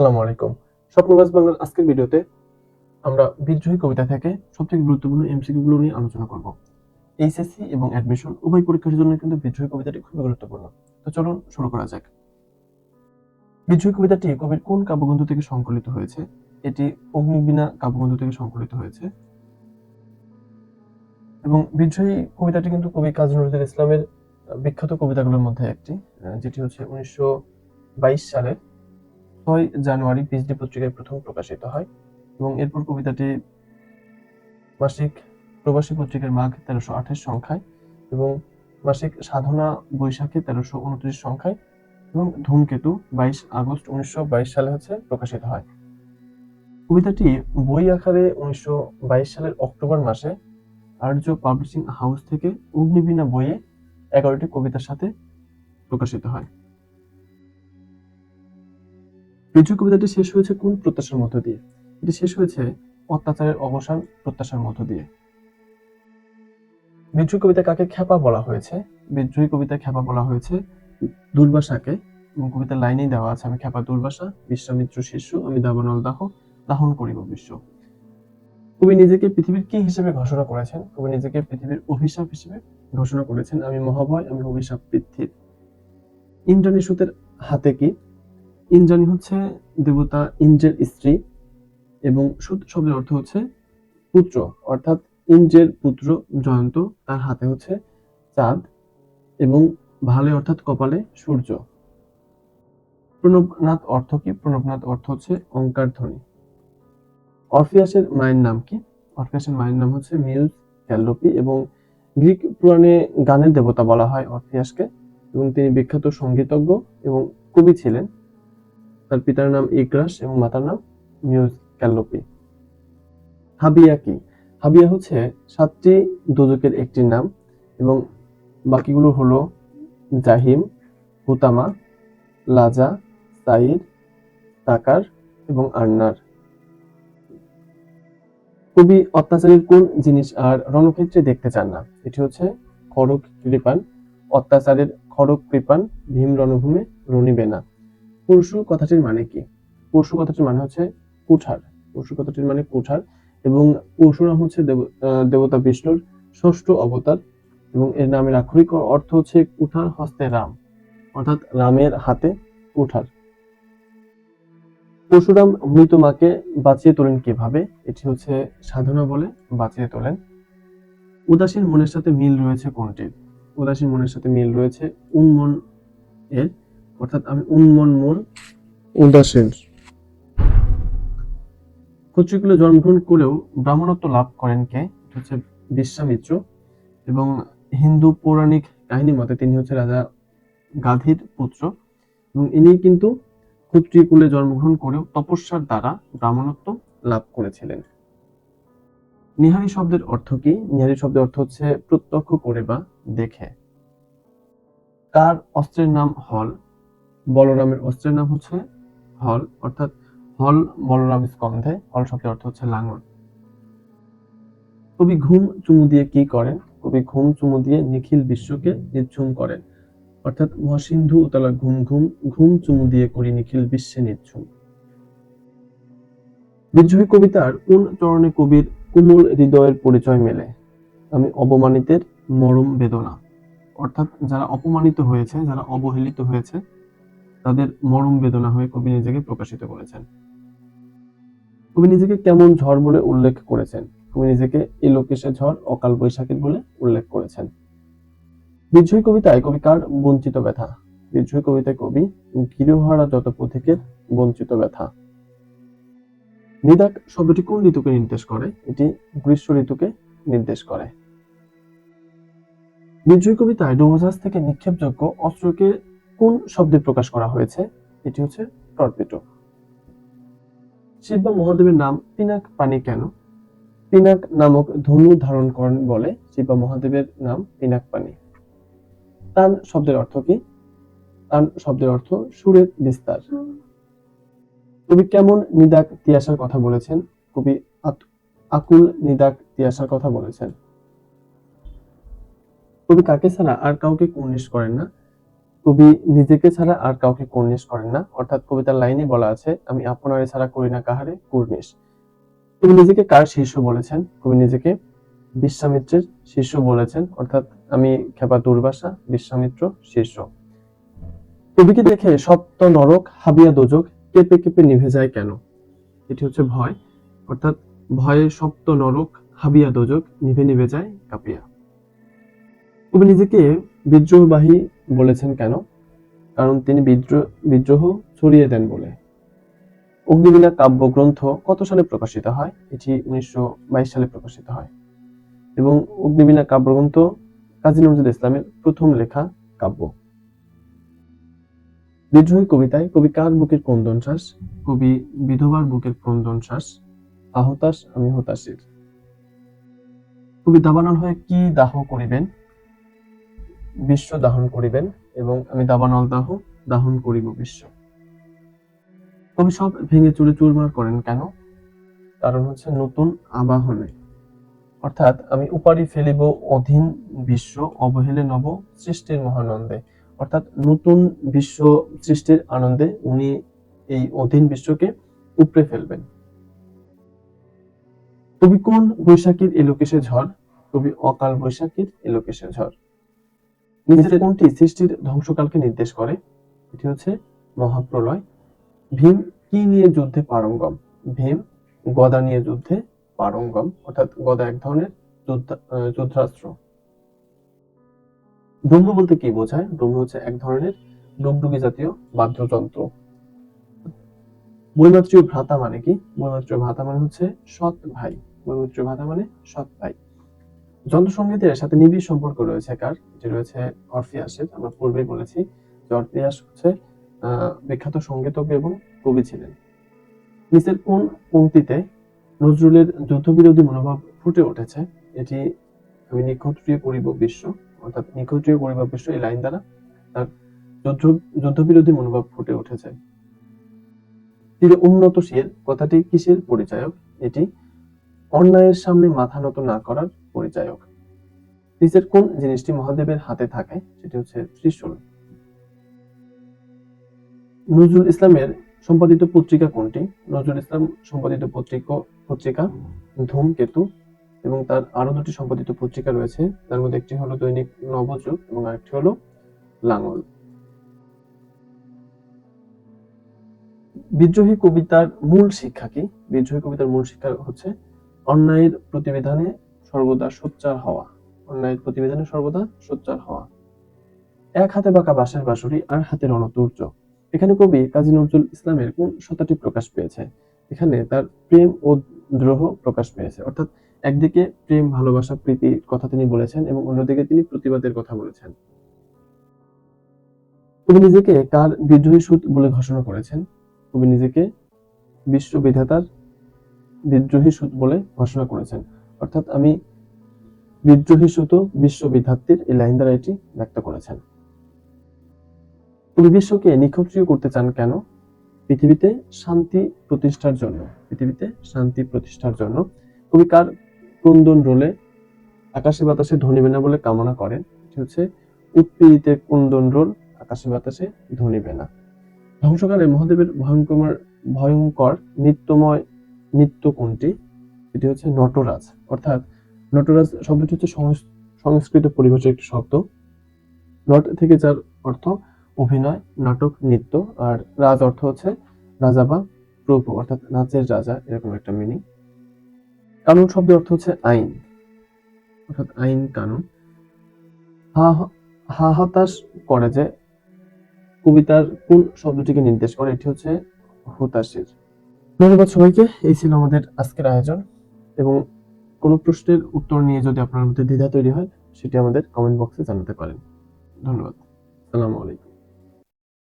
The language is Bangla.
আসসালামু আলাইকুম। স্বপ্নবাজ বাংলার আজকের ভিডিওতে আমরা বিদ্রোহী কবিতা থেকে সবথেকে গুরুত্বপূর্ণ নিয়ে আলোচনা করব। এইচএসসি এবং অ্যাডমিশন উভয় পরীক্ষার জন্য কিন্তু বিদ্রোহী কবিতাটি খুবই গুরুত্বপূর্ণ। তো চলুন শুরু করা যাক। বিদ্রোহী কবিতাটি কবির কোন কাব্যগ্রন্থ থেকে সংকলিত হয়েছে? এটি অগ্নিবীণা কাব্যগ্রন্থ থেকে সংকলিত হয়েছে। এবং বিদ্রোহী কবিতাটি কিন্তু কবি কাজী নজরুল ইসলামের বিখ্যাত কবিতাগুলোর মধ্যে একটি যেটি হচ্ছে উনিশশো বাইশ সালের ছয় জানুয়ারি পিএইচডি পত্রিকায় প্রথম প্রকাশিত হয় এবং এরপর কবিতাটি মাসিক প্রবাসী পত্রিকার মাঘ তেরোশো আঠাশ সংখ্যায় এবং মাসিক সাধনা বৈশাখে তেরোশো উনত্রিশ সংখ্যায় এবং ধূমকেতু বাইশ আগস্ট উনিশশো বাইশ সালে হচ্ছে প্রকাশিত হয়। কবিতাটি বই আকারে উনিশশো বাইশ সালের অক্টোবর মাসে আর্য পাবলিশিং হাউস থেকে অগ্নিবীণা বইয়ে এগারোটি কবিতার সাথে প্রকাশিত হয়। বিজয় কবিতাটি শেষ হয়েছে কোন প্রত্যাশার মধ্য দিয়ে? এটি শেষ হয়েছে অত্যাচারের অবসান প্রত্যাশার মধ্য দিয়ে। বিদ্রোহী কবিতা কাকে খ্যাপা বলা হয়েছে? বিদ্রোহী কবিতা খ্যাপা বলা হয়েছে দুর্বাসাকে এবং কবিতার লাইনেই দেওয়া আছে, আমি খ্যাপা দুর্বাসা, বিশ্বামিত্র শিষ্য আমি দাবানল দাহ, দাহন করিব বিশ্ব। কবি নিজেকে পৃথিবীর কি হিসেবে ঘোষণা করেছেন? কবি নিজেকে পৃথিবীর অভিশাপ হিসেবে ঘোষণা করেছেন, আমি মহাভয় আমি অভিশাপ পৃথিবীর। ইন্দ্রাণী সুতের হাতে কি ইন্দ্রাণী হচ্ছে দেবতা ইন্দ্রের স্ত্রী এবং সুত শব্দের অর্থ হচ্ছে পুত্র। অর্থাৎ ইন্দ্রের পুত্র জয়ন্ত, তার হাতে হচ্ছে চাঁদ এবং ভালে অর্থাৎ কপালে সূর্য। প্রণবনাথ অর্থ কি? প্রণবনাথ অর্থ হচ্ছে অঙ্কার ধ্বনি। অরফিয়াসের মায়ের নাম কি? অরফিয়াসের মায়ের নাম হচ্ছে মিউজ ক্যালোপি এবং গ্রিক পুরাণে গানের দেবতা বলা হয় অরফিয়াসকে এবং তিনি বিখ্যাত সঙ্গীতজ্ঞ এবং কবি ছিলেন। তার পিতার নাম ইগ্রাস এবং মাতার নাম মিউজ ক্যালোপি। হাবিয়া কি? হাবিয়া হচ্ছে সাতটি দোজকের একটি নাম এবং বাকিগুলো হলো জাহিম, হুতামা, লাজা সাইর তাকার এবং আন্নার। কবি অত্যাচারের কোন জিনিস আর রণক্ষেত্রে দেখতে চান না? এটি হচ্ছে খড়গ কৃপান অত্যাচারের খড়গ কৃপান ভীম রণভূমে রণিবে না। পরশু কথাটির মানে কি? পরশু কথাটির মানে হচ্ছে কুঠার। পরশু কথাটির মানে কুঠার এবং পরশুরাম হচ্ছে দেবতা বিষ্ণুর ষষ্ঠ অবতার এবং এর নামের আক্ষরিক অর্থ হচ্ছে কুঠার হস্তে রাম, অর্থাৎ রামের হাতে কুঠার। পরশুরাম মৃত মাকে বাঁচিয়ে তোলেন কীভাবে? এটি হচ্ছে সাধনা বলে বাঁচিয়ে তোলেন। উদাসীন মনের সাথে মিল রয়েছে কোনটির? উদাসীন মনের সাথে মিল রয়েছে উন্মন এর অর্থাৎ আমি উন্মন মন উদাসীন ক্ষত্রিয়কুলে জন্মগ্রহণ করেও ব্রাহ্মণত্ব লাভ করেন কে? হচ্ছে বিশ্বামিত্র এবং হিন্দু পৌরাণিক কাহিনী মতে তিনি হচ্ছে রাজা গাধীর পুত্র। এবং ইনি কিন্তু কুলে জন্মগ্রহণ করেও তপস্যার দ্বারা ব্রাহ্মণত্ব লাভ করেছিলেন। নিহারি শব্দের অর্থ কি? নিহারি শব্দের অর্থ হচ্ছে প্রত্যক্ষ করে বা দেখে। কার অস্ত্রের নাম হল বলরামের অস্ত্রের নাম হচ্ছে হল, অর্থাৎ হল বলরাম স্কন্ধে, হল শব্দের অর্থ হচ্ছে লাঙল। কবি ঘুম চুমু দিয়ে কি করেন? কবি ঘুম চুমু দিয়ে নিখিল বিশ্বকে নির্ঝুম করেন। অর্থাৎ মহাসিন্ধু উতলা ঘুম ঘুম ঘুম চুমু দিয়ে করি নিখিল বিশ্বে নির্ঝুম। বিদ্রোহী কবিতার কোন চরণে কবির কোমল হৃদয়ের পরিচয় মেলে? আমি অবমানিতের মরম বেদনা। অর্থাৎ যারা অপমানিত হয়েছে, যারা অবহেলিত হয়েছে তাদের মরম বেদনা হয়ে কবি নিজেকে প্রকাশিত করেছেন। কবি নিজেকে কেমন ঝড় বলে উল্লেখ করেছেন? কবি নিজেকে এলোকেশে ঝড়, অকাল বৈশাখীর বলে উল্লেখ করেছেন। বিদ্রোহী কবিতায় কবি কার বঞ্চিত ব্যথা। বিদ্রোহী কবিতায় কবি গৃহহারা যত পথিকের বঞ্চিত ব্যথা। নিদাক শব্দটি কোন ঋতুকে নির্দেশ করে? এটি গ্রীষ্ম ঋতুকে নির্দেশ করে। বিদ্রোহী কবিতায় ডুবোজাহাজ থেকে নিক্ষেপযোগ্য অস্ত্রকে কোন শব্দে প্রকাশ করা হয়েছে? এটি হচ্ছে টর্পেটো শিব মহাদেবের নাম পিনাক পানি কেন? পিনাক নামক ধনু ধারণ করেন বলে শিব মহাদেবের নাম পিনাক পানি। তান শব্দের অর্থ কি? তান শব্দের অর্থ সুরের বিস্তার। কবি কেমন নিদাক তিয়াসার কথা বলেছেন? কবি আকুল নিদাক তিয়াসার কথা বলেছেন। কবি কাকে ছাড়া আর কাউকে কুর্নিশ করেন না? কবি নিজেকে ছাড়া আর কাউকে কুর্নিশ করেন না। অর্থাৎ কবিতার লাইনে বলা আছে, আমি আপনারে ছাড়া করি না কাহারে কুর্নিশ। কবি নিজেকে কার শিষ্য বলেছেন? কবি নিজেকে বিশ্বামিত্রের শিষ্য বলেছেন। অর্থাৎ আমি খেপা দুর্বাসা, বিশ্বামিত্র শিষ্য কবিকে দেখে সপ্ত নরক, হাবিয়া দোজক, কেঁপে কেঁপে নিভে যায় কেন? এটি হচ্ছে ভয়। অর্থাৎ ভয়ে সপ্ত নরক, হাবিয়া দোজক, নিভে নিভে যায় কাঁপিয়া। কবি নিজেকে বিদ্রোহবাহী বলেছেন কেন? কারণ তিনি বিদ্রোহ বিদ্রোহ ছড়িয়ে দেন বলে। অগ্নিবীণা কাব্যগ্রন্থ কত সালে প্রকাশিত হয়? এটি উনিশশো বাইশ সালে প্রকাশিত হয়। এবং অগ্নিবীণা কাব্যগ্রন্থ কাজী নজরুল ইসলামের প্রথম লেখা কাব্য। বিদ্রোহী কবিতায় কবি কার বুকের ক্রন্দন শ্বাস? কবি বিধবার বুকের ক্রন্দন শ্বাস। আহতাস আমি হতাশির। কবি দাবানল হয়ে কি দাহ করিবেন? বিশ্ব দাহন করিবেন এবং আমি দাবানল দাহ দাহন করিব বিশ্ব। কবি সব ভেঙে চুরে চুরমার করেন কেন? কারণ হচ্ছে নতুন আবাহনে। অর্থাৎ আমি উপারি ফেলিব অধীন বিশ্ব, অবহেলে নব সৃষ্টির মহানন্দে। অর্থাৎ নতুন বিশ্ব সৃষ্টির আনন্দে উনি এই অধীন বিশ্বকে উপড়ে ফেলবেন। কবি কোন বৈশাখীর এলোকেশে ঝড়? কবি অকাল বৈশাখীর এলোকেশে ঝড়। নিজের কোনটি সৃষ্টির ধ্বংসকালকে নির্দেশ করে। এটি হচ্ছে মহাপ্রলয়। ভীম কি নিয়ে যুদ্ধে পারঙ্গম? ভীম গদা নিয়ে যুদ্ধে পারঙ্গম, অর্থাৎ গদা এক ধরনের যুদ্ধাস্ত্র। ব্রহ্ম বলতে কি বোঝায়? ব্রহ্ম হচ্ছে এক ধরনের ডুগডুগি জাতীয় বাদ্যযন্ত্র। বৈমাত্রীয় ভ্রাতা মানে কি? বৈমাত্রীয় ভ্রাতা মানে হচ্ছে সৎ ভাই। বৈমাত্রীয় ভ্রাতা মানে সৎ ভাই। যন্ত্রসঙ্গীতের সাথে নিবিড় সম্পর্ক রয়েছে কার? যে রয়েছে অরফিয়াসের, আমরা পূর্বেই বলেছি যে অরফিয়াস হচ্ছে বিখ্যাত সঙ্গীতজ্ঞ এবং কবি ছিলেন। নিচের কোন পংক্তিতে নজরুলের যুদ্ধবিরোধী মনোভাব ফুটে উঠেছে, এটি আমি নিক্ষত্রিয় করিব বিশ্ব অর্থাৎ নিক্ষত্রিয় করিব বিশ্ব এই লাইন দ্বারা তার যুদ্ধ, যুদ্ধবিরোধী মনোভাব ফুটে উঠেছে। তীরে উন্নতশীল, কথাটি কিসের পরিচায়ক? এটি অন্যায়ের সামনে মাথা নত না করার পরিচায়ক নিচের কোন জিনিসটি মহাদেবের হাতে থাকে, সেটি হচ্ছে ত্রিশূল। নজরুল ইসলামের সম্পাদিত পত্রিকা কোনটি? নজরুল ইসলাম সম্পাদিত পত্রিকা পত্রিকা ধূমকেতু এবং তার আরও দুটি সম্পাদিত পত্রিকা রয়েছে। তার মধ্যে একটি হলো দৈনিক নবযুগ এবং আরেকটি হলো লাঙল। বিদ্রোহী কবিতার মূল শিক্ষা কি? বিদ্রোহী কবিতার মূল শিক্ষা হচ্ছে অন্যায়ের প্রতিবিধানে সর্বদা সোচ্চার হওয়া। অন্যায়ের প্রতিবিধানে সর্বদা সোচ্চার হওয়া। এক হাতে বাঁকা বাঁশের বাঁশুরি, আর হাতে রণতুর্য এখানে কবি কাজী নজরুল ইসলামের কোন সত্তাটি প্রকাশ পেয়েছে? এখানে তার প্রেম ও দ্রোহ প্রকাশ পেয়েছে। অর্থাৎ একদিকে প্রেম, ভালোবাসা প্রীতির কথা তিনি বলেছেন এবং অন্যদিকে তিনি প্রতিবাদের কথা বলেছেন। কবি নিজেকে কার বিদ্রোহী সুত বলে ঘোষণা করেছেন? কবি নিজেকে বিশ্ববিধাতার বিদ্রোহী সুত বলে ঘোষণা করেছেন। অর্থাৎ আমি বিদ্রোহী সুত বিশ্ববিধাত্রীর এই লাইন দ্বারা এটি ব্যক্ত করেছেন। কবি বিশ্বকে করতে চান কেন? পৃথিবীতে শান্তি প্রতিষ্ঠার জন্য, পৃথিবীতে শান্তি প্রতিষ্ঠার জন্য কবি কার ক্রন্দন রোলে আকাশে বাতাসে ধনিবে না বলে কামনা করেন? এটি হচ্ছে, উৎপীড়িতের ক্রন্দন রোল আকাশে বাতাসে ধনিবে না ধ্বংসকালে মহাদেবের ভয়ঙ্কর ভয়ঙ্কর নিত্যময় নিত্য কোনটি এটি হচ্ছে নটরাজ। অর্থাৎ নটরাজ শব্দটি হচ্ছে সংস্কৃত পরিভাষার একটি শব্দ। নট থেকে যার অর্থ অভিনয়, নাটক, নৃত্য, আর রাজ অর্থ হচ্ছে রাজা বা প্রভু, অর্থাৎ নাচের রাজা, এরকম একটা মিনিং কানুন শব্দের অর্থ হচ্ছে আইন। অর্থাৎ আইন কানুন। হা হা হতাশ করে যে কবিতার কোন শব্দটিকে নির্দেশ করে, এটি হচ্ছে হতাশের। ধন্যবাদ সবাইকে। এই ছিল আমাদের আজকের আয়োজন। এবং কোনো প্রশ্নের উত্তর নিয়ে যদি আপনার মধ্যে দ্বিধা তৈরি হয়, সেটি আমাদের কমেন্ট বক্সে জানাতে পারেন। ধন্যবাদ। আসসালামু আলাইকুম।